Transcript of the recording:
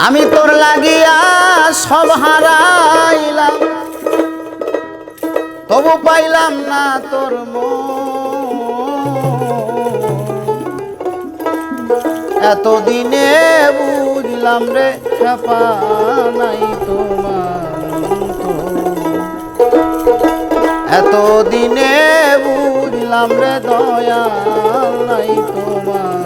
আমি তোর লাগিয়া সব হারাইলাম। তবু পাইলাম না তোর এতদিনে বুঝলাম রে ছাপা নাই তোমার এতদিনে বুঝলাম রে দয়া নাই তোমার